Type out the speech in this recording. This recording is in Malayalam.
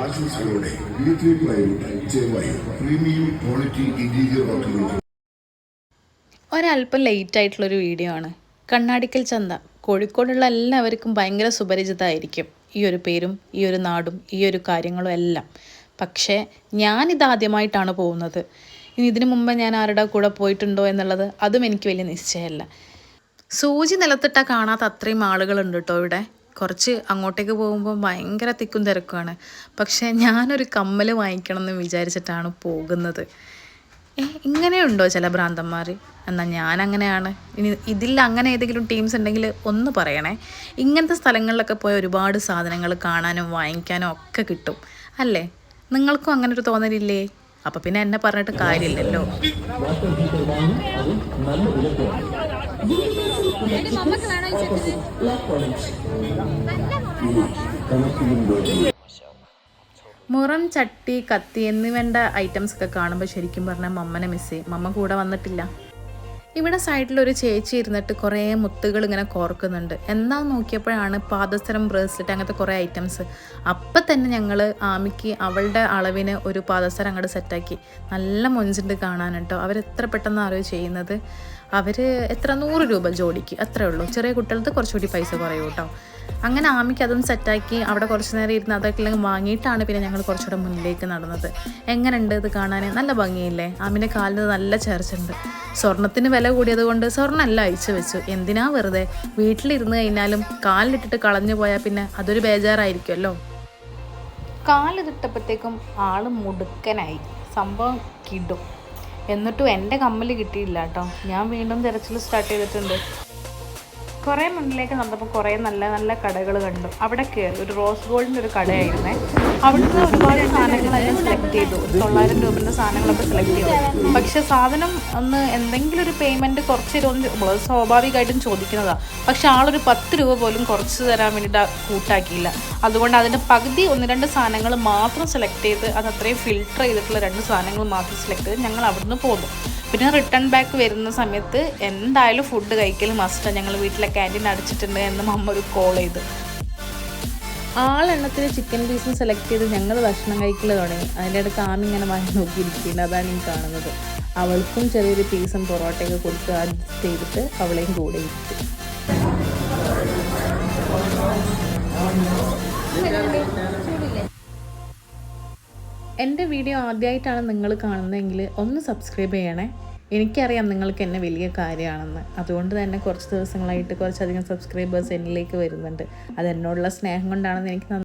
ആശംസകളോടെ പ്രീമിയം ക്വാളിറ്റി ഇന്റീരിയർ ഒരല്പം ലേറ്റ് ആയിട്ടുള്ളൊരു വീഡിയോ ആണ്. കണ്ണാടിക്കൽ ചന്ത. കോഴിക്കോടുള്ള എല്ലാവർക്കും ഭയങ്കര സുപരിചിതമായിരിക്കും. ഈ ഒരു പേരും ഈ ഒരു നാടും ഈ ഒരു കാര്യങ്ങളും എല്ലാം. പക്ഷേ ഞാനിതാദ്യമായിട്ടാണ് പോകുന്നത്. ഇനി ഇതിനു മുമ്പ് ഞാൻ ആരുടെ കൂടെ പോയിട്ടുണ്ടോ എന്നുള്ളത് അതും എനിക്ക് വലിയ നിശ്ചയമല്ല. സൂചി നിലത്തിട്ടാൽ കാണാത്ത അത്രയും ആളുകളുണ്ട് കേട്ടോ ഇവിടെ. കുറച്ച് അങ്ങോട്ടേക്ക് പോകുമ്പോൾ ഭയങ്കര തിക്കും തിരക്കുമാണ്. പക്ഷേ ഞാനൊരു കമ്മൽ വാങ്ങിക്കണം എന്ന് വിചാരിച്ചിട്ടാണ് പോകുന്നത്. ഏ ഇങ്ങനെയുണ്ടോ ചില ഭ്രാന്തന്മാർ എന്നാൽ ഞാൻ അങ്ങനെയാണ് ഇനി ഇതിൽ അങ്ങനെ ഏതെങ്കിലും ടീംസ് ഉണ്ടെങ്കിൽ ഒന്ന് പറയണേ. ഇങ്ങനത്തെ സ്ഥലങ്ങളിലൊക്കെ പോയി ഒരുപാട് സാധനങ്ങൾ കാണാനും വാങ്ങിക്കാനും ഒക്കെ കിട്ടും. അല്ലേ? നിങ്ങൾക്കും അങ്ങനെ ഒരു തോന്നലില്ലേ? അപ്പം പിന്നെ എന്നെ പറഞ്ഞിട്ട് കാര്യമില്ലല്ലോ. മുറം ചട്ടി കത്തി എന്നിവേണ്ട ഐറ്റംസ് ഒക്കെ കാണുമ്പോൾ ശരിക്കും പറഞ്ഞാൽ മമ്മനെ മിസ് ചെയ്യും. മമ്മ കൂടെ വന്നിട്ടില്ല. ഇവിടെ സൈഡിൽ ഒരു ചേച്ചി ഇരുന്നിട്ട് കുറേ മുത്തുകൾ ഇങ്ങനെ കോർക്കുന്നുണ്ട്. എന്താ നോക്കിയപ്പോഴാണ് പാദസരം ബ്രേസ്ലെറ്റ് അങ്ങനത്തെ കുറേ ഐറ്റംസ് അപ്പം തന്നെ ഞങ്ങൾ ആമിക്ക് അവളുടെ അളവിന് ഒരു പാദസരം അങ്ങോട്ട് സെറ്റാക്കി നല്ല മൊഞ്ചുണ്ട് കാണാൻ കേട്ടോ അവരെത്ര പെട്ടെന്ന് അറിവ് ചെയ്യുന്നത്. അവർ എത്ര? നൂറ് രൂപ ജോഡിക്ക്. അത്രേ ഉള്ളൂ. ചെറിയ കുട്ടികൾക്ക് കുറച്ചുകൂടി പൈസ കുറയും കേട്ടോ അങ്ങനെ ആമിക്ക് അതും സെറ്റാക്കി അവിടെ കുറച്ച് നേരം ഇരുന്ന് അതൊക്കെ അല്ലെങ്കിൽ വാങ്ങിയിട്ടാണ് പിന്നെ ഞങ്ങൾ കുറച്ചുകൂടെ മുന്നിലേക്ക് നടന്നത്. എങ്ങനെയുണ്ട് ഇത് കാണാൻ നല്ല ഭംഗിയില്ലേ? ആമിന്റെ കാലിന് നല്ല ചേർച്ചുണ്ട് സ്വർണത്തിന് വില കൂടിയത് കൊണ്ട് സ്വർണമല്ല അയച്ചു വെച്ചു. എന്തിനാ വെറുതെ? വീട്ടിലിരുന്ന് കഴിഞ്ഞാലും കാലിലിട്ടിട്ട് കളഞ്ഞു പോയാൽ പിന്നെ അതൊരു ബേജാറായിരിക്കുമല്ലോ. കാലിതിട്ടപ്പോഴത്തേക്കും ആൾ മുടുക്കനായി. സംഭവം കിടും. എന്നിട്ടും എന്റെ കമ്മൽ കിട്ടിയില്ല കേട്ടോ. ഞാൻ വീണ്ടും തിരച്ചിൽ സ്റ്റാർട്ട് ചെയ്തിട്ടുണ്ട്. കുറേ മുന്നിലേക്ക് നടന്നപ്പോൾ കുറേ നല്ല നല്ല കടകൾ കണ്ടു. അവിടെ കയറി. ഒരു റോസ് ഗോൾഡിന്റെ ഒരു കടയായിരുന്നേ. അവിടുന്ന് ഒരുപാട് സാധനങ്ങളെല്ലാം സെലക്ട് ചെയ്തു. ഒരു തൊള്ളായിരം രൂപേന്റെ സാധനങ്ങളൊക്കെ സെലക്ട് ചെയ്തു. പക്ഷെ സാധനം ഒന്ന് എന്തെങ്കിലും ഒരു പേയ്മെന്റ് കുറച്ച് തരുമെന്ന് സ്വാഭാവികമായിട്ടും ചോദിക്കുന്നതാണ് പക്ഷെ ആളൊരു പത്ത് രൂപ പോലും കുറച്ച് തരാൻ വേണ്ടിയിട്ട് കൂട്ടാക്കിയില്ല. അതുകൊണ്ട് അതിന്റെ പകുതി ഒന്ന് രണ്ട് സാധനങ്ങൾ മാത്രം സെലക്ട് ചെയ്ത് അത് അത്രയും ഫിൽട്ടർ ചെയ്തിട്ടുള്ള രണ്ട് സാധനങ്ങൾ മാത്രം സെലക്ട് ചെയ്ത് ഞങ്ങൾ അവിടുന്ന് പോന്നു. പിന്നെ റിട്ടേൺ ബാക്ക് വരുന്ന സമയത്ത് എന്തായാലും ഫുഡ് കഴിക്കൽ മസ്റ്റാണ് ഞങ്ങൾ വീട്ടിലെ ക്യാന്റീൻ അടച്ചിട്ടുണ്ട് എന്ന് അമ്മ ഒരു കോൾ ചെയ്തു ആളെണ്ണത്തിന് ചിക്കൻ പീസും സെലക്ട് ചെയ്ത് ഞങ്ങൾ ഭക്ഷണം കഴിക്കൽ തുടങ്ങി. അതിന്റെ അടുത്ത് ആമി ഇങ്ങനെ വാങ്ങി നോക്കിയിരിക്കുകയാണ്. അതാണ് ഈ കാണുന്നത്. അവൾക്കും ചെറിയൊരു പീസും പൊറോട്ടയൊക്കെ കൊടുത്ത് അഡ്ജസ്റ്റ് ചെയ്തിട്ട് അവളെയും കൂടെ ഇരുത്തി എന്റെ വീഡിയോ ആദ്യമായിട്ടാണ് നിങ്ങൾ കാണുന്നതെങ്കിൽ ഒന്ന് സബ്സ്ക്രൈബ് ചെയ്യണേ. എനിക്കറിയാം നിങ്ങൾക്ക് എന്നെ വലിയ കാര്യമാണെന്ന്. അതുകൊണ്ട് തന്നെ കുറച്ച് ദിവസങ്ങളായിട്ട് കുറച്ചധികം സബ്സ്ക്രൈബേഴ്സ് എന്നിലേക്ക് വരുന്നുണ്ട്. അത് എന്നോടുള്ള സ്നേഹം കൊണ്ടാണെന്ന് എനിക്ക്